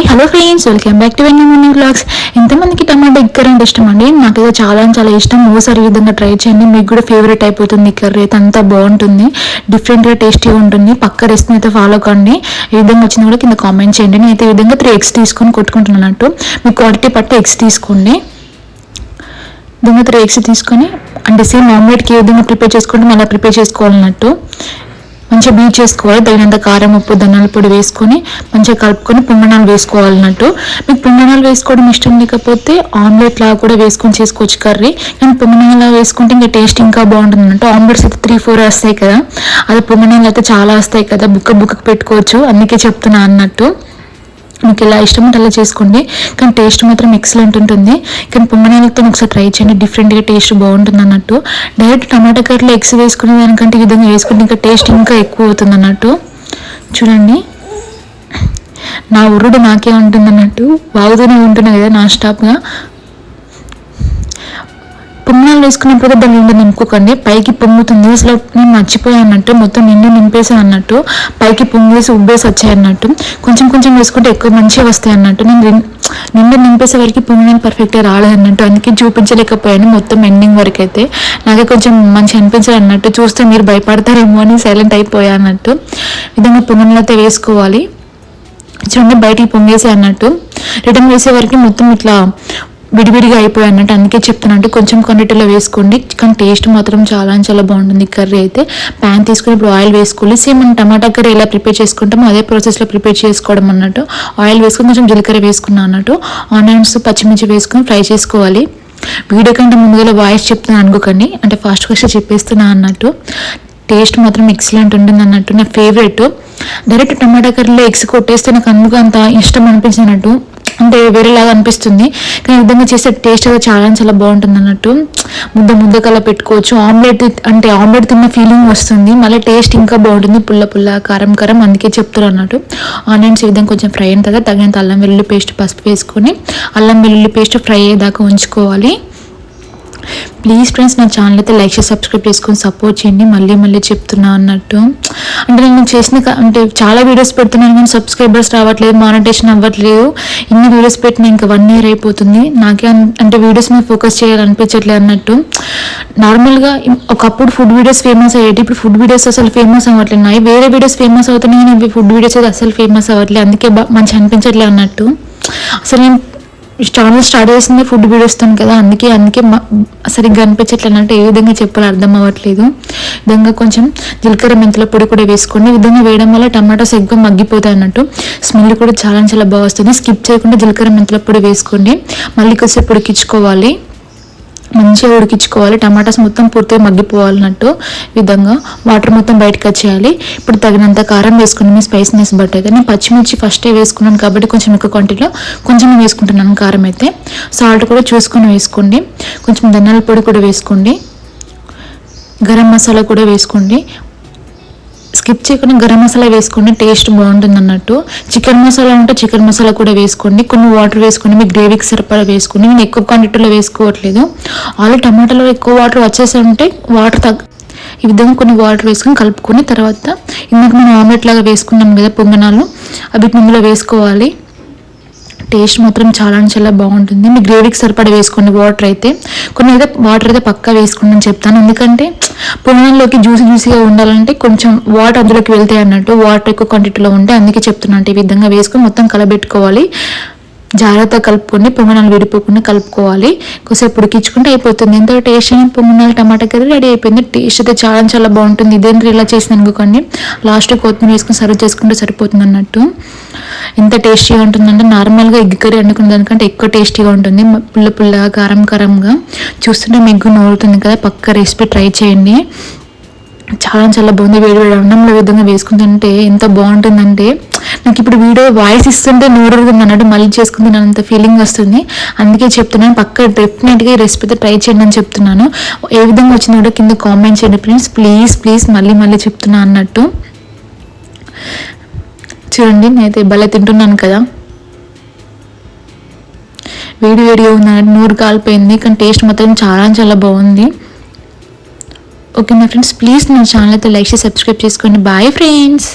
Hi hello friends welcome back to Venni morning blogs ఎంతమందికి టమాటా egg curry అంటే ఇష్టం అండి నాకైతే చాలా చాలా ఇష్టం. ఓసారి ఈ విధంగా ట్రై చేయండి. మీకు కూడా ఫేవరెట్ అయిపోతుంది ఈ కర్రీ అయితే అంతా బాగుంటుంది. డిఫరెంట్గా టేస్టీగా ఉంటుంది. పక్క రెసిపీ అయితే ఫాలో కండి. ఈ విధంగా వచ్చింది కూడా కింద కామెంట్ చేయండి. నేనైతే ఈ విధంగా త్రీ ఎగ్స్ తీసుకొని కొట్టుకుంటున్నట్టు మీ క్వాలిటీ పట్టి ఎగ్స్ తీసుకోండి. విధంగా త్రీ ఎగ్స్ తీసుకొని అంటే సేమ్ ఆమ్లెట్కి ఏ విధంగా ప్రిపేర్ చేసుకుంటే మళ్ళీ ప్రిపేర్ చేసుకోవాలన్నట్టు. మంచిగా బీట్ చేసుకోవాలి తగినంత కారం ఉప్పు ధనాల పొడి వేసుకొని మంచిగా కలుపుకొని పుంగనాలు వేసుకోవాలన్నట్టు. మీకు పుంగనాలు వేసుకోవడం ఇష్టం లేకపోతే ఆమ్లెట్ లాగా కూడా వేసుకొని చేసుకోవచ్చు కర్రీ. కానీ పుంగనాలు వేసుకుంటే ఇంకా టేస్ట్ ఇంకా బాగుంటుంది అన్నట్టు ఆమ్లెట్స్ అయితే త్రీ ఫోర్ వస్తాయి కదా. అది పుంగనాలు అయితే చాలా వస్తాయి కదా. బుక్క బుక్కకు పెట్టుకోవచ్చు. అందుకే చెప్తున్నా అన్నట్టు. మీకు ఎలా ఇష్టం ఉంటే అలా చేసుకోండి. కానీ టేస్ట్ మాత్రం ఎక్సలెంట్ ఉంటుంది. కానీ పొంగనాలతో ఒకసారి ట్రై చేయండి. డిఫరెంట్గా టేస్ట్ బాగుంటుంది అన్నట్టు. డైరెక్ట్ టమాటా కర్రీలో ఎగ్స్ వేసుకునే దానికంటే ఈ విధంగా వేసుకుంటే ఇంకా టేస్ట్ ఇంకా ఎక్కువ అవుతుంది అన్నట్టు. చూడండి. నా ఉర్రుడు నాకే ఉంటుంది అన్నట్టు బాగుతూనే ఉంటున్నాయి కదా నా స్టాప్గా. పొంగనాలు వేసుకున్నప్పుడు దాన్ని నిండా నింపుకోకండి. పైకి పొంగుతుంది అసలు నేను మర్చిపోయాను అన్నట్టు మొత్తం నిండా నింపేసాను అన్నట్టు పైకి పొంగేసి ఉబ్బేసి వచ్చాయి అన్నట్టు కొంచెం కొంచెం వేసుకుంటే ఎక్కువ మంచిగా వస్తాయి అన్నట్టు. నేను రెం- నిండా నింపేసే వరకు పొంగనాలు పర్ఫెక్ట్గా రాలేదు అన్నట్టు అందుకే చూపించలేకపోయాను మొత్తం ఎండింగ్ వరకు అయితే. నాకే కొంచెం మంచి అనిపించదు అన్నట్టు. చూస్తే మీరు భయపడతారేమో అని సైలెంట్ అయిపోయా అన్నట్టు. విధంగా పొంగనాలు అయితే వేసుకోవాలి. చూడండి బయటికి పొంగేసి అన్నట్టు. రిటర్న్ వేసే వరకు మొత్తం ఇట్లా విడివిడిగా అయిపోయి అన్నట్టు అందుకే చెప్తానంటే కొంచెం కొన్నిటిలో వేసుకోండి. కానీ టేస్ట్ మాత్రం చాలా చాలా బాగుంటుంది కర్రీ అయితే. ప్యాన్ తీసుకుని ఇప్పుడు ఆయిల్ వేసుకోవాలి. సేమ్ మనం టమాటా కర్రీ ఎలా ప్రిపేర్ చేసుకుంటామో అదే ప్రాసెస్లో ప్రిపేర్ చేసుకోవడం అన్నట్టు. ఆయిల్ వేసుకొని కొంచెం జీలకర్ర వేసుకున్నాను అన్నట్టు. ఆనియన్స్ పచ్చిమిర్చి వేసుకొని ఫ్రై చేసుకోవాలి. వీడియో కంటే ముందుగా వాయిస్ చెప్తున్నాను అనుకోకండి. అంటే ఫాస్ట్ ఫాస్ట్ చెప్పేస్తున్నా అన్నట్టు. టేస్ట్ మాత్రం ఎక్సలెంట్ ఉంటుంది అన్నట్టు. నా ఫేవరెట్ డైరెక్ట్ టమాటా కర్రీలో ఎగ్స్ కొట్టేస్తే నాకు అందుకు అంత ఇష్టం అనిపించినట్టు అంటే వేరేలాగా అనిపిస్తుంది. కానీ ఈ విధంగా చేస్తే టేస్ట్ అయితే చాలా చాలా బాగుంటుంది అన్నట్టు. ముద్ద ముద్ద కల్లా పెట్టుకోవచ్చు. ఆమ్లెట్ అంటే ఆమ్లెట్ తిన్న ఫీలింగ్ వస్తుంది. మళ్ళీ టేస్ట్ ఇంకా బాగుంటుంది. పుల్ల పుల్ల కారం కారం అందుకే చెప్తారు అన్నట్టు. ఆనియన్స్ ఈ విధంగా కొంచెం ఫ్రై అయిన తర్వాత తగినంత అల్లం వెల్లుల్లి పేస్ట్ పసుపు వేసుకొని అల్లం వెల్లుల్లి పేస్ట్ ఫ్రై అయ్యేదాకా ఉంచుకోవాలి. ప్లీజ్ ఫ్రెండ్స్ నా ఛానల్ అయితే లైక్ చేసి సబ్స్క్రైబ్ చేసుకొని సపోర్ట్ చేయండి. మళ్ళీ మళ్ళీ చెప్తున్నా అన్నట్టు. అంటే నేను చేసిన అంటే చాలా వీడియోస్ పెడుతున్నాను కానీ సబ్స్క్రైబర్స్ రావట్లేదు మానిటేషన్ అవ్వట్లేదు. ఇన్ని వీడియోస్ పెట్టిన ఇంకా వన్ ఇయర్ అయిపోతుంది. నాకే అంటే వీడియోస్ మీద ఫోకస్ చేయాలనిపించట్లేదు అన్నట్టు. నార్మల్గా ఒకప్పుడు ఫుడ్ వీడియోస్ ఫేమస్ అయ్యేటి ఇప్పుడు ఫుడ్ వీడియోస్ అసలు ఫేమస్ అవ్వట్లేదు. నాయి వేరే వీడియోస్ ఫేమస్ అవుతున్నాయి కానీ ఇవి ఫుడ్ వీడియోస్ అయితే అసలు ఫేమస్ అవ్వట్లేదు. అందుకే మంచి అనిపించట్లేదు అన్నట్టు. అసలు నేను ఛానల్ స్టార్ట్ చేసింది ఫుడ్ వీడియోస్తాను కదా అందుకే అందుకే సరిగ్గా అనిపించట్లేదు. అంటే ఏ విధంగా చెప్పాలో అర్థం అవ్వట్లేదు. విధంగా కొంచెం జీలకర్ర మెంతుల పొడి కూడా వేసుకోండి ఈ విధంగా వేయడం వల్ల టమాటోస్ ఎక్కువ మగ్గిపోతాయి అన్నట్టు. స్మెల్ కూడా చాలా చాలా బాగా వస్తుంది. స్కిప్ చేయకుండా జీలకర్ర మెంతుల పొడి వేసుకోండి. మళ్ళీ కొద్దిసేపు ఉడికించుకోవాలి. మంచిగా ఉడికించుకోవాలి. టమాటాస్ మొత్తం పూర్తిగా మగ్గిపోవాలన్నట్టు విధంగా వాటర్ మొత్తం బయటకు వచ్చేయాలి. ఇప్పుడు తగినంత కారం వేసుకుని మీ స్పైసీనెస్ బట్ అయితే. నేను పచ్చిమిర్చి ఫస్టే వేసుకున్నాను కాబట్టి కొంచెం ఎక్కువ క్వాంటిటీలో కొంచెం వేసుకుంటున్నాను కారం అయితే. సాల్ట్ కూడా చూసుకొని వేసుకోండి. కొంచెం ధనియాల పొడి కూడా వేసుకోండి. గరం మసాలా కూడా వేసుకోండి. స్కిప్ చేయకుండా గరం మసాలా వేసుకోండి టేస్ట్ బాగుంటుంది అన్నట్టు చికెన్ మసాలా ఉంటే చికెన్ మసాలా కూడా వేసుకోండి. కొన్ని వాటర్ వేసుకోండి మీ గ్రేవీకి సరిపడా వేసుకోండి నేను ఎక్కువ క్వాంటిటీలో వేసుకోవట్లేదు. ఆల్రెడీ టమాటాలో ఎక్కువ వాటర్ వచ్చేసి ఉంటే వాటర్ తగ్గ ఈ విధంగా కొన్ని వాటర్ వేసుకొని కలుపుకొని తర్వాత ఇందాక మనం ఆమ్లెట్ లాగా వేసుకున్నాం కదా పొంగనాలు అవి ఇందులో వేసుకోవాలి. టేస్ట్ మాత్రం చాలా అంటే చాలా బాగుంటుంది. మీ గ్రేవీకి సరిపడా వేసుకోండి వాటర్ అయితే. కొన్ని అయితే వాటర్ అయితే పక్కా వేసుకోండి అని చెప్తాను. ఎందుకంటే పొంగనంలోకి జ్యూసీ జ్యూసీగా ఉండాలంటే కొంచెం వాటర్ అందులోకి వెళ్తాయి అన్నట్టు వాటర్ ఎక్కువ క్వాంటిటీలో ఉంటే అందుకే చెప్తున్నాను అంటే ఈ విధంగా వేసుకొని మొత్తం కలబెట్టుకోవాలి. జాగ్రత్తగా కలుపుకొని పొంగనాలు విడిపోకుండా కలుపుకోవాలి. కొద్దిసేపు ఉడికించుకుంటే అయిపోతుంది. ఎంతో టేస్ట్ అయిన పొంగనాలు టమాటా కర్రీ రెడీ అయిపోయింది. టేస్ట్ అయితే చాలా చాలా బాగుంటుంది. ఇదేంటి ఇలా చేసింది అనుకోకండి. లాస్ట్ కొత్తిమీర వేసుకుని సర్వ్ చేసుకుంటే సరిపోతుంది అన్నట్టు. ఎంత టేస్టీగా ఉంటుందంటే నార్మల్గా ఎగ్ కర్రీ వండుకునే దానికంటే ఎక్కువ టేస్టీగా ఉంటుంది. పుల్ల పుల్లగా కారం కారంగా. చూస్తుంటే మీకు నోరుతుంది కదా పక్క రెసిపీ ట్రై చేయండి. చాలా చాలా బాగుంది వేడి వేడి అన్నంలో విధంగా వేసుకుంటుంటే ఎంత బాగుంటుందంటే నాకు ఇప్పుడు వీడియో వాయిస్ ఇస్తుంటే నోరుతుంది అన్నట్టు మళ్ళీ చేసుకుంది అంత ఫీలింగ్ వస్తుంది. అందుకే చెప్తున్నాను పక్క డెఫినెట్గా ఈ రెసిపీ ట్రై చేయండి అని చెప్తున్నాను. ఏ విధంగా వచ్చిందో కూడా కింద కామెంట్ చేయండి ఫ్రెండ్స్ ప్లీజ్ ప్లీజ్ మళ్ళీ మళ్ళీ చెప్తున్నా అన్నట్టు. చూడండి నేనైతే భలే తింటున్నాను కదా. వేడి వేడిగా ఉందన్నట్టు నూరు కాలిపోయింది కానీ టేస్ట్ మాత్రం చాలా చాలా బాగుంది. ఓకే మై ఫ్రెండ్స్ ప్లీజ్ నా ఛానల్తో లైక్ చేసి సబ్స్క్రైబ్ చేసుకోండి. Bye friends